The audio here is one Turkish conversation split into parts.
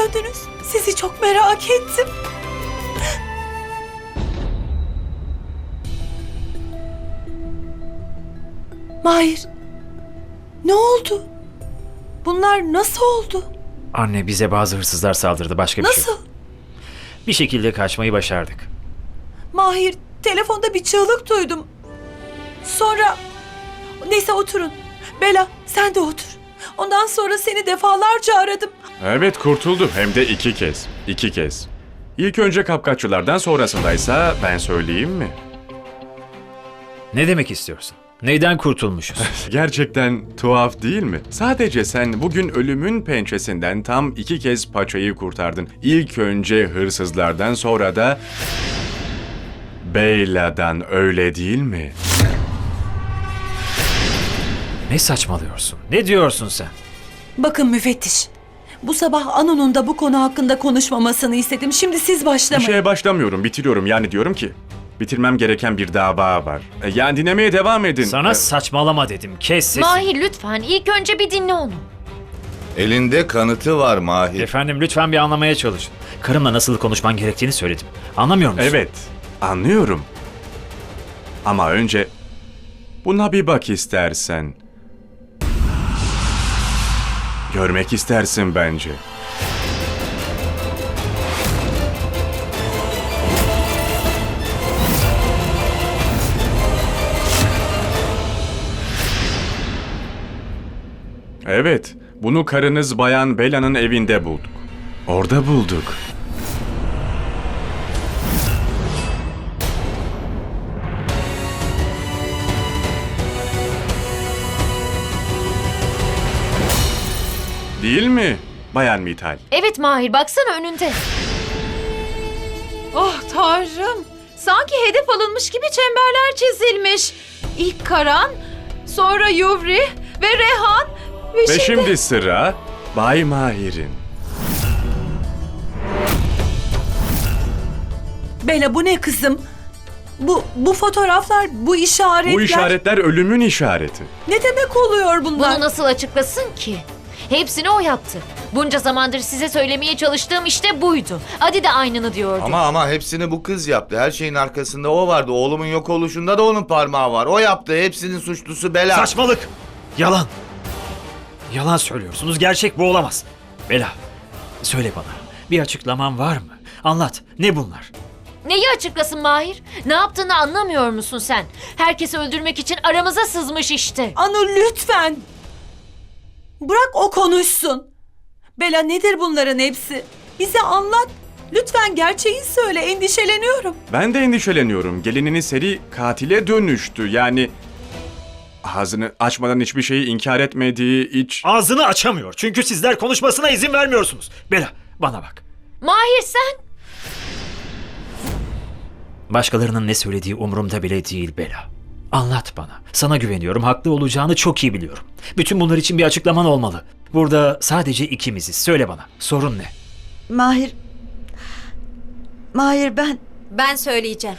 döndünüz? Sizi çok merak ettim. Mahir. Ne oldu? Bunlar nasıl oldu? Anne bize bazı hırsızlar saldırdı başka bir şey. Nasıl? yok. Bir şekilde kaçmayı başardık. Mahir, telefonda bir çığlık duydum. Sonra... Neyse oturun. Bela, sen de otur. Ondan sonra seni defalarca aradım. Evet kurtuldu hem de iki kez. İki kez. İlk önce kapkaççılardan sonrasındaysa ben söyleyeyim mi? Ne demek istiyorsun? Neyden kurtulmuşuz? Gerçekten tuhaf değil mi? Sadece sen bugün ölümün pençesinden tam iki kez paçayı kurtardın. İlk önce hırsızlardan sonra da... Beyla'dan öyle değil mi? Ne saçmalıyorsun? Ne diyorsun sen? Bakın müfettiş. Bu sabah Anu'nun da bu konu hakkında konuşmamasını istedim. Şimdi siz Bir başlamayın. şeye başlamıyorum, bitiriyorum. Yani diyorum ki... Bitirmem gereken bir dava var. E, Yani dinlemeye devam edin. Sana E, saçmalama dedim. Kes sesini. Mahir lütfen ilk önce bir dinle onu. Elinde kanıtı var Mahir. Efendim lütfen bir anlamaya çalışın. Karımla nasıl konuşman gerektiğini söyledim. Anlamıyor musun? Evet, anlıyorum. Ama önce buna bir bak istersen. Görmek istersin bence. Evet, bunu karınız Bayan Bela'nın evinde bulduk. Orada bulduk. Değil mi Bayan Mithal? Evet Mahir baksana önünde. Oh tanrım. Sanki hedef alınmış gibi çemberler çizilmiş. İlk Karan, sonra Yuvri ve Rehan ve, Ve şimdi... şimdi sıra Bay Mahir'in. Bela bu ne kızım? Bu bu fotoğraflar, bu işaretler. Bu işaretler ölümün işareti. Ne demek oluyor bunlar? Bunu nasıl açıklasın ki? Hepsini o yaptı. Bunca zamandır size söylemeye çalıştığım işte buydu. Adi de aynını diyordu. Ama ama hepsini bu kız yaptı. Her şeyin arkasında o vardı. Oğlumun yok oluşunda da onun parmağı var. O yaptı. Hepsinin suçlusu Bela. Saçmalık. Yalan. Yalan söylüyorsunuz. Gerçek bu olamaz. Bela, söyle bana. Bir açıklaman var mı? Anlat. Ne bunlar? Neyi açıklasın Mahir? Ne yaptığını anlamıyor musun sen? Herkesi öldürmek için aramıza sızmış işte. Anu lütfen. Bırak o konuşsun. Bela nedir bunların hepsi? Bize anlat. Lütfen gerçeği söyle. Endişeleniyorum. Ben de endişeleniyorum. Gelininiz seri katile dönüştü. Yani ağzını açmadan hiçbir şeyi inkar etmediği iç... Ağzını açamıyor. Çünkü sizler konuşmasına izin vermiyorsunuz. Bela, bana bak. Mahir sen? Başkalarının ne söylediği umurumda bile değil Bela. Anlat bana. Sana güveniyorum. Haklı olacağını çok iyi biliyorum. Bütün bunlar için bir açıklaman olmalı. Burada sadece ikimiziz. Söyle bana. Sorun ne? Mahir... Mahir ben... Ben söyleyeceğim.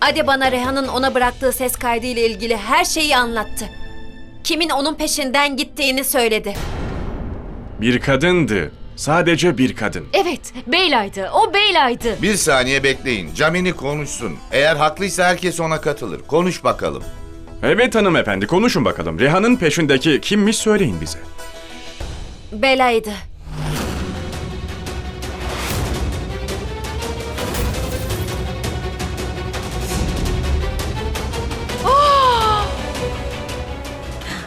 Ade bana Reha'nın ona bıraktığı ses kaydı ile ilgili her şeyi anlattı. Kimin onun peşinden gittiğini söyledi. Bir kadındı. Sadece bir kadın. Evet, Beyla'ydı. O Beyla'ydı. Bir saniye bekleyin. Camini konuşsun. Eğer haklıysa herkes ona katılır. Konuş bakalım. Evet hanımefendi konuşun bakalım. Reha'nın peşindeki kimmiş söyleyin bize. Bela'ydı.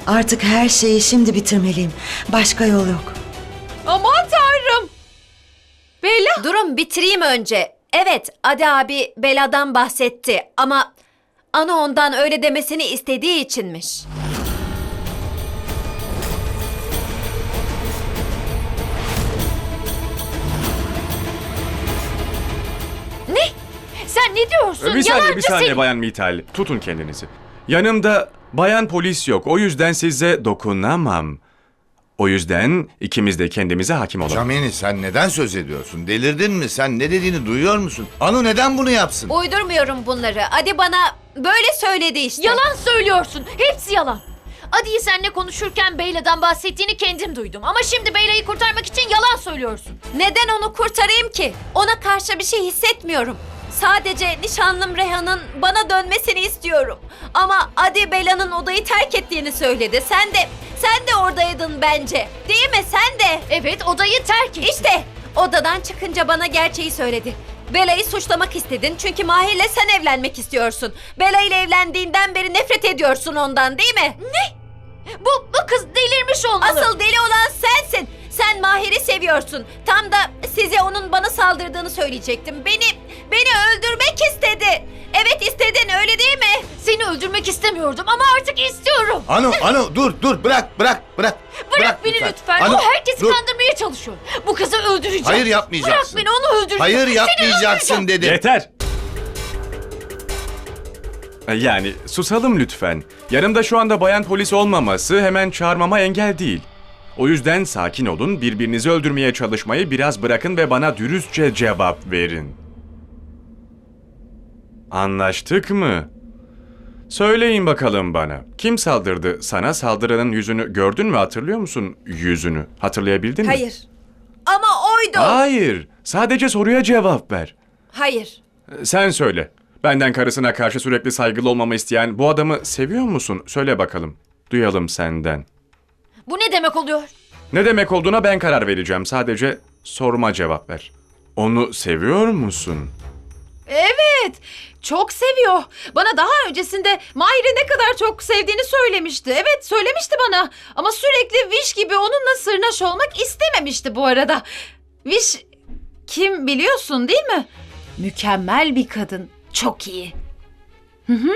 Artık her şeyi şimdi bitirmeliyim. Başka yol yok. Durun bitireyim önce. Evet, Ade abi Bela'dan bahsetti ama Ana ondan öyle demesini istediği içinmiş. Sen ne diyorsun? bir saniye bir saniye seni. Bayan Mithal. Tutun kendinizi. Yanımda bayan polis yok. O yüzden size dokunamam. O yüzden ikimiz de kendimize hakim olalım. Camini sen neden söz ediyorsun? Delirdin mi? Sen ne dediğini duyuyor musun? Anu neden bunu yapsın? Uydurmuyorum bunları. Ade bana böyle söyledi işte. Yalan söylüyorsun. Hepsi yalan. Adi'yi seninle konuşurken Beyla'dan bahsettiğini kendim duydum. Ama şimdi Beyla'yı kurtarmak için yalan söylüyorsun. Neden onu kurtarayım ki? Ona karşı bir şey hissetmiyorum. Sadece nişanlım Reyhan'ın bana dönmesini istiyorum. Ama Adi Bela'nın odayı terk ettiğini söyledi. Sen de, sen de oradaydın bence. Değil mi? Sen de. Evet odayı terk et. İşte odadan çıkınca bana gerçeği söyledi. Bela'yı suçlamak istedin çünkü Mahir'le sen evlenmek istiyorsun. Bela ile evlendiğinden beri nefret ediyorsun ondan değil mi? Bu, bu kız delirmiş olmalı. Asıl deli olan sensin. Sen Mahir'i seviyorsun. Tam da size onun bana saldırdığını söyleyecektim. Beni, beni öldürmek istedi. Evet istedin öyle değil mi? Seni öldürmek istemiyordum ama artık istiyorum. Anu, Anu dur dur bırak bırak bırak. Bırak, beni lütfen. Anu, o herkesi dur. kandırmaya çalışıyor. Bu kızı öldüreceğim. Hayır yapmayacaksın. Bırak beni onu öldüreceğim. Hayır Seni yapmayacaksın öldüreceğim. dedim. Yeter. Yani susalım lütfen. Yanımda şu anda bayan polis olmaması hemen çağırmama engel değil. O yüzden sakin olun, birbirinizi öldürmeye çalışmayı biraz bırakın ve bana dürüstçe cevap verin. Anlaştık mı? Söyleyin bakalım bana. Kim saldırdı? Sana saldırının yüzünü gördün mü hatırlıyor musun? Yüzünü hatırlayabildin mi? Hayır. Ama oydu. Hayır. Sadece soruya cevap ver. Hayır. Sen söyle. Benden karısına karşı sürekli saygılı olmamı isteyen bu adamı seviyor musun? Söyle bakalım. Duyalım senden. Bu ne demek oluyor? Ne demek olduğuna ben karar vereceğim. Sadece sorma cevap ver. Onu seviyor musun? Evet. Çok seviyor. Bana daha öncesinde Mahir'i ne kadar çok sevdiğini söylemişti. Evet söylemişti bana. Ama sürekli Viş gibi onunla sırnaş olmak istememişti bu arada. Viş kim biliyorsun değil mi? Mükemmel bir kadın. Çok iyi.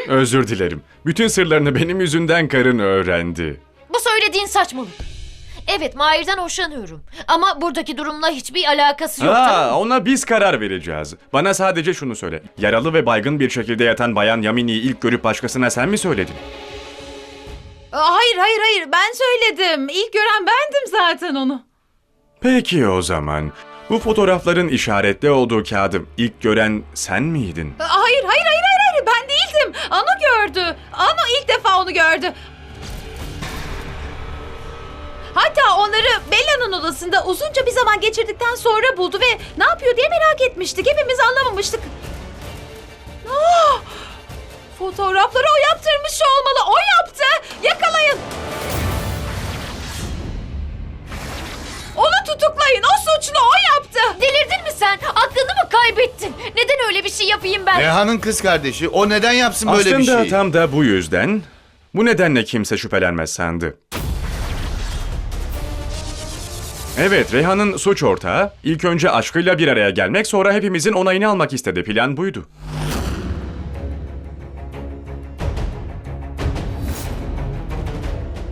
Özür dilerim. Bütün sırlarını benim yüzünden karın öğrendi. Bu söylediğin saçmalık. Evet Mahir'den hoşlanıyorum. Ama buradaki durumla hiçbir alakası yok tamam mı? ona biz karar vereceğiz. Bana sadece şunu söyle. Yaralı ve baygın bir şekilde yatan bayan Yamini'yi ilk görüp başkasına sen mi söyledin? Aa, Hayır hayır hayır ben söyledim. İlk gören bendim zaten onu. Peki o zaman. Bu fotoğrafların işaretli olduğu kağıdı ilk gören sen miydin? Aa, Hayır hayır hayır hayır hayır ben değildim. Anu gördü. Anu ilk defa onu gördü. Hatta onları Bella'nın odasında uzunca bir zaman geçirdikten sonra buldu ve ne yapıyor diye merak etmiştik. Hepimiz anlamamıştık. Ah! Fotoğrafları o yaptırmış olmalı. O yaptı. Yakalayın. Onu tutuklayın. O suçlu. O yaptı. Delirdin mi sen? Aklını mı kaybettin? Neden öyle bir şey yapayım ben? Reyhan'ın kız kardeşi. O neden yapsın böyle Aslında bir şey? tam da bu yüzden, bu nedenle kimse şüphelenmez sandı. Evet, Reyhan'ın suç ortağı ilk önce aşkıyla bir araya gelmek sonra hepimizin onayını almak istedi. Plan buydu.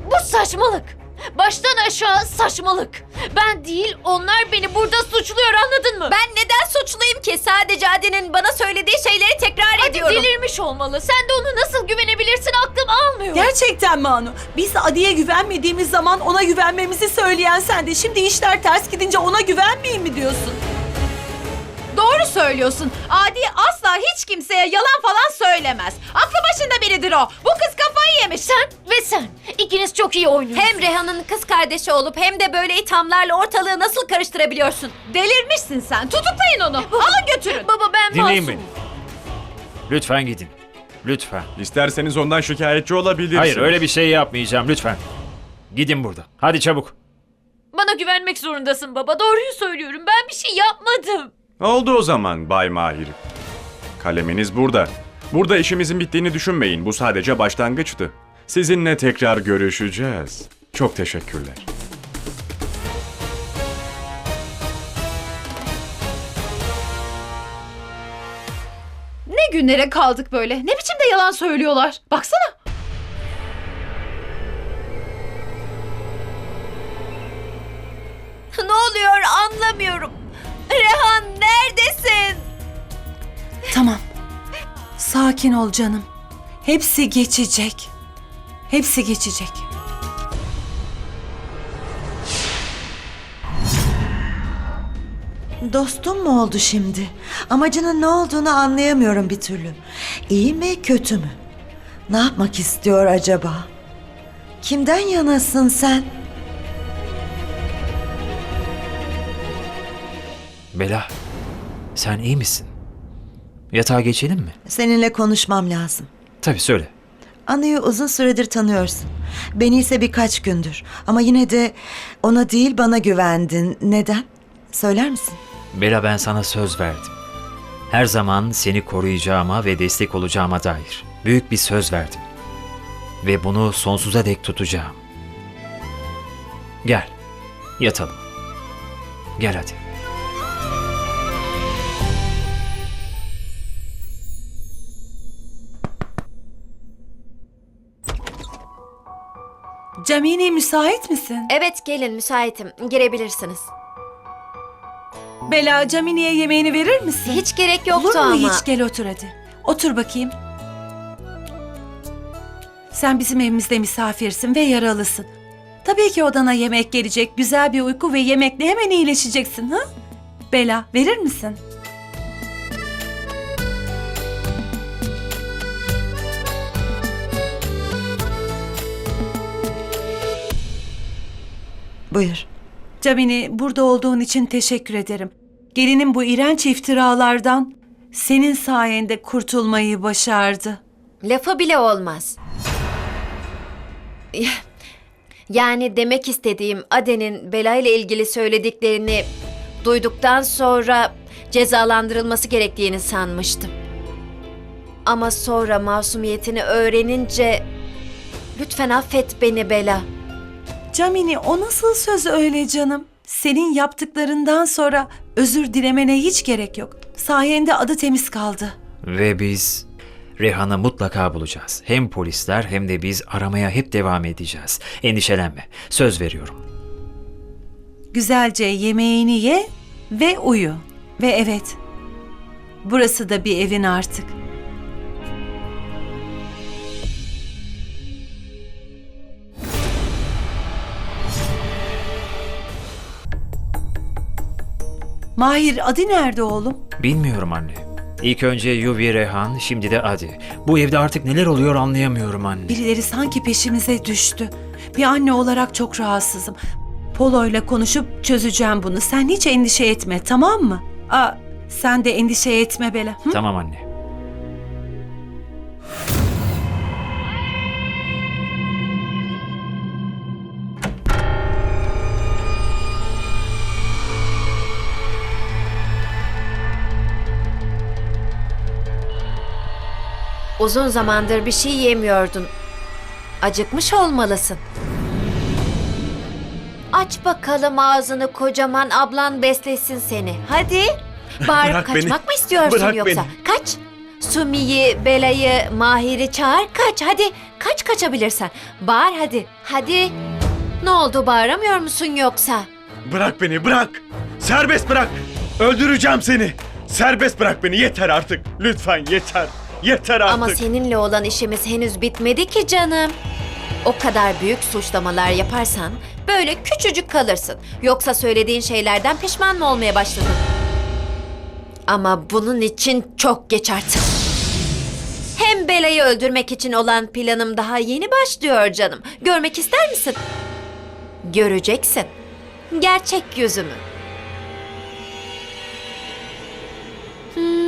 Bu saçmalık. Baştan aşağı saçmalık. Ben değil onlar beni burada suçluyor anladın mı? Ben neden suçluyum ki? Sadece Adi'nin bana söylediği şeyleri tekrar Hadi ediyorum. delirmiş olmalı. Sen de ona nasıl güvenebilirsin aklım almıyor. Gerçekten mi Anu? Biz Adi'ye güvenmediğimiz zaman ona güvenmemizi söyleyen sen de. Şimdi işler ters gidince ona güvenmeyeyim mi diyorsun? Doğru söylüyorsun. Adi asla hiç kimseye yalan falan söylemez. Aklı başında biridir o. Bu kız kafayı yemiş. Sen ve sen ikiniz çok iyi oynuyorsunuz. Hem Reyhan'ın kız kardeşi olup hem de böyle ithamlarla ortalığı nasıl karıştırabiliyorsun? Delirmişsin sen. Tutuklayın onu. Alın götürün. Baba ben Dinleyin masumum. beni. Lütfen gidin. Lütfen. İsterseniz ondan şikayetçi olabilirsiniz. Hayır öyle bir şey yapmayacağım lütfen. Gidin burada. Hadi çabuk. Bana güvenmek zorundasın baba. Doğruyu söylüyorum. Ben bir şey yapmadım. Oldu o zaman Bay Mahir. Kaleminiz burada. Burada işimizin bittiğini düşünmeyin. Bu sadece başlangıçtı. Sizinle tekrar görüşeceğiz. Çok teşekkürler. Ne günlere kaldık böyle. Ne biçim de yalan söylüyorlar. Baksana. ne oluyor anlamıyorum. Rehan neredesin? Tamam. Sakin ol canım. Hepsi geçecek. Hepsi geçecek. Dostum mu oldu şimdi? Amacının ne olduğunu anlayamıyorum bir türlü. İyi mi kötü mü? Ne yapmak istiyor acaba? Kimden yanasın sen? Bela, sen iyi misin? Yatağa geçelim mi? Seninle konuşmam lazım. Tabii söyle. Anı'yı uzun süredir tanıyorsun. Beni ise birkaç gündür. Ama yine de ona değil bana güvendin. Neden? Söyler misin? Bela ben sana söz verdim. Her zaman seni koruyacağıma ve destek olacağıma dair büyük bir söz verdim. Ve bunu sonsuza dek tutacağım. Gel, yatalım. Gel hadi. Camini müsait misin? Evet gelin müsaitim. Girebilirsiniz. Bela Camini'ye yemeğini verir misin? Hiç gerek yoktu Olur mu ama. hiç gel otur hadi. Otur bakayım. Sen bizim evimizde misafirsin ve yaralısın. Tabii ki odana yemek gelecek, güzel bir uyku ve yemekle hemen iyileşeceksin ha? Bela verir misin? Buyur. Camini burada olduğun için teşekkür ederim. Gelinin bu iğrenç iftiralardan senin sayende kurtulmayı başardı. Lafı bile olmaz. Yani demek istediğim Aden'in Bela ile ilgili söylediklerini duyduktan sonra cezalandırılması gerektiğini sanmıştım. Ama sonra masumiyetini öğrenince lütfen affet beni Bela. Camini o nasıl söz öyle canım? Senin yaptıklarından sonra özür dilemene hiç gerek yok. Sayende adı temiz kaldı. Ve biz Rehan'ı mutlaka bulacağız. Hem polisler hem de biz aramaya hep devam edeceğiz. Endişelenme. Söz veriyorum. Güzelce yemeğini ye ve uyu. Ve evet, burası da bir evin artık. Mahir adı nerede oğlum? Bilmiyorum anne. İlk önce Yuvi Rehan, şimdi de Adi. Bu evde artık neler oluyor anlayamıyorum anne. Birileri sanki peşimize düştü. Bir anne olarak çok rahatsızım. Polo ile konuşup çözeceğim bunu. Sen hiç endişe etme tamam mı? Aa, sen de endişe etme Bela. Hı? Tamam anne. Uzun zamandır bir şey yemiyordun. Acıkmış olmalısın. Aç bakalım ağzını kocaman ablan beslesin seni. Hadi. Bağırıp Bırak beni. kaçmak mı istiyorsun Bırak yoksa? Kaç. Sumi'yi, Bela'yı, Mahir'i çağır kaç. Hadi kaç kaçabilirsen. Bağır hadi. Hadi. Ne oldu bağıramıyor musun yoksa? Bırak beni bırak. Serbest bırak. Öldüreceğim seni. Serbest bırak beni yeter artık. Lütfen yeter. Yeter artık. Ama seninle olan işimiz henüz bitmedi ki canım. O kadar büyük suçlamalar yaparsan böyle küçücük kalırsın. Yoksa söylediğin şeylerden pişman mı olmaya başladın? Ama bunun için çok geç artık. Hem Bela'yı öldürmek için olan planım daha yeni başlıyor canım. Görmek ister misin? Göreceksin. Gerçek yüzümü. Hmm,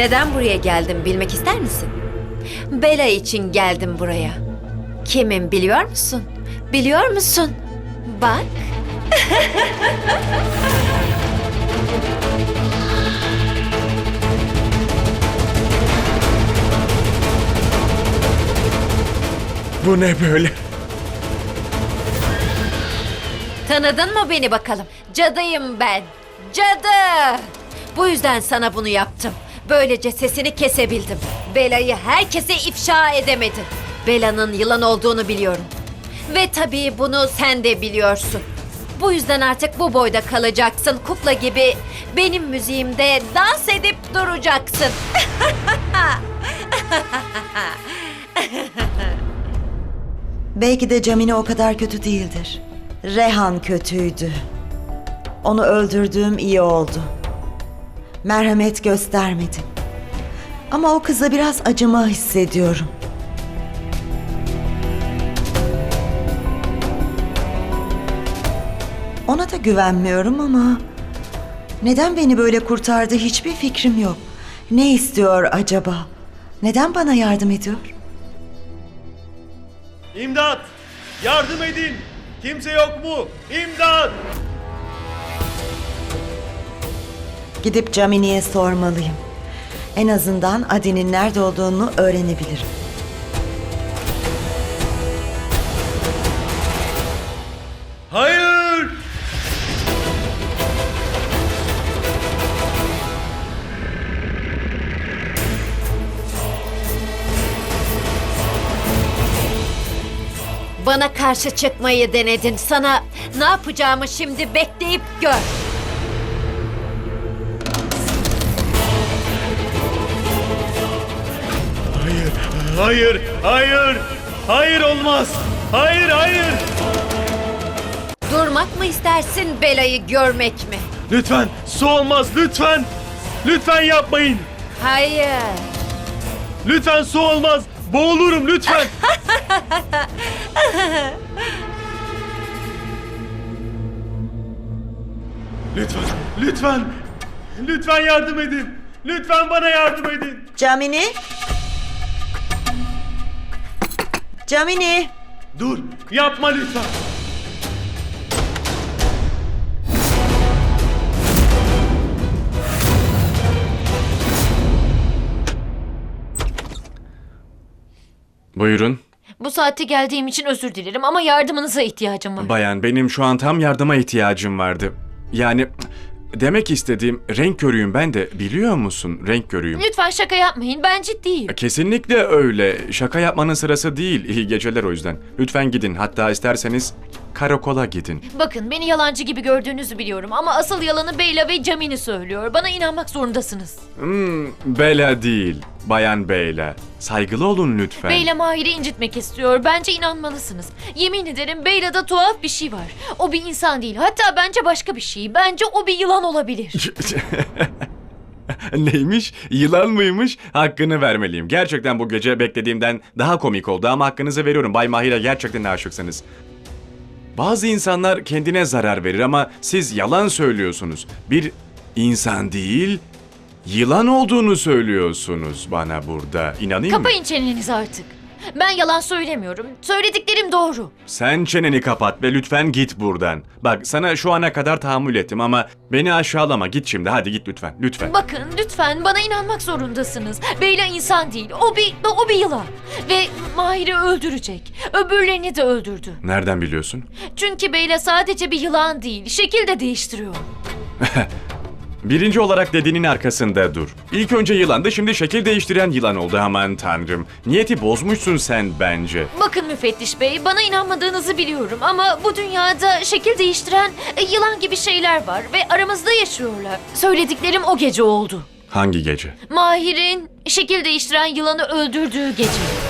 Neden buraya geldim bilmek ister misin? Bela için geldim buraya. Kimin biliyor musun? Biliyor musun? Bak. Bu ne böyle? Tanıdın mı beni bakalım? Cadıyım ben. Cadı. Bu yüzden sana bunu yaptım. Böylece sesini kesebildim. Bela'yı herkese ifşa edemedin. Bela'nın yılan olduğunu biliyorum. Ve tabii bunu sen de biliyorsun. Bu yüzden artık bu boyda kalacaksın kukla gibi. Benim müziğimde dans edip duracaksın. Belki de Camine o kadar kötü değildir. Rehan kötüydü. Onu öldürdüğüm iyi oldu. Merhamet göstermedim. Ama o kıza biraz acıma hissediyorum. Ona da güvenmiyorum ama neden beni böyle kurtardı hiçbir fikrim yok. Ne istiyor acaba? Neden bana yardım ediyor? İmdat! Yardım edin! Kimse yok mu? İmdat! Gidip Camini'ye sormalıyım. En azından Adi'nin nerede olduğunu öğrenebilirim. Hayır! Bana karşı çıkmayı denedin. Sana ne yapacağımı şimdi bekleyip gör. Hayır! Hayır! Hayır! Olmaz! Hayır hayır! Durmak mı istersin belayı görmek mi? Lütfen su olmaz lütfen! Lütfen yapmayın! Hayır. Lütfen su olmaz! Boğulurum lütfen! lütfen! Lütfen! Lütfen yardım edin! Lütfen bana yardım edin! Camini? Camini? Dur! Yapma lütfen! Buyurun. Bu saatte geldiğim için özür dilerim ama yardımınıza ihtiyacım var. Bayan benim şu an tam yardıma ihtiyacım vardı. Yani demek istediğim renk körüyüm ben de biliyor musun? Renk körüyüm. Lütfen şaka yapmayın ben ciddiyim. Kesinlikle öyle. Şaka yapmanın sırası değil. İyi geceler o yüzden. Lütfen gidin. Hatta isterseniz karakola gidin. Bakın beni yalancı gibi gördüğünüzü biliyorum ama asıl yalanı Beyla ve Camini söylüyor. Bana inanmak zorundasınız. Hmm, Bela değil. Bayan Beyla. Saygılı olun lütfen. Beyla Mahir'i incitmek istiyor. Bence inanmalısınız. Yemin ederim Beyla'da tuhaf bir şey var. O bir insan değil. Hatta bence başka bir şey. Bence o bir yılan olabilir. Neymiş? Yılan mıymış? Hakkını vermeliyim. Gerçekten bu gece beklediğimden daha komik oldu ama hakkınızı veriyorum. Bay Mahir'e gerçekten aşıksınız. Bazı insanlar kendine zarar verir ama siz yalan söylüyorsunuz. Bir insan değil, yılan olduğunu söylüyorsunuz bana burada. İnanayım mı? Kapayın çenenizi artık. Ben yalan söylemiyorum. Söylediklerim doğru. Sen çeneni kapat ve lütfen git buradan. Bak sana şu ana kadar tahammül ettim ama beni aşağılama. Git şimdi hadi git lütfen. Lütfen. Bakın lütfen bana inanmak zorundasınız. Beyla insan değil. O bir o bir yılan. Ve Mahir'i öldürecek. Öbürlerini de öldürdü. Nereden biliyorsun? Çünkü Beyla sadece bir yılan değil. Şekil de değiştiriyor. Birinci olarak dediğinin arkasında dur. İlk önce yılandı şimdi şekil değiştiren yılan oldu aman tanrım. Niyeti bozmuşsun sen bence. Bakın müfettiş bey, bana inanmadığınızı biliyorum ama bu dünyada şekil değiştiren e, yılan gibi şeyler var ve aramızda yaşıyorlar. Söylediklerim o gece oldu. Hangi gece? Mahir'in şekil değiştiren yılanı öldürdüğü gece.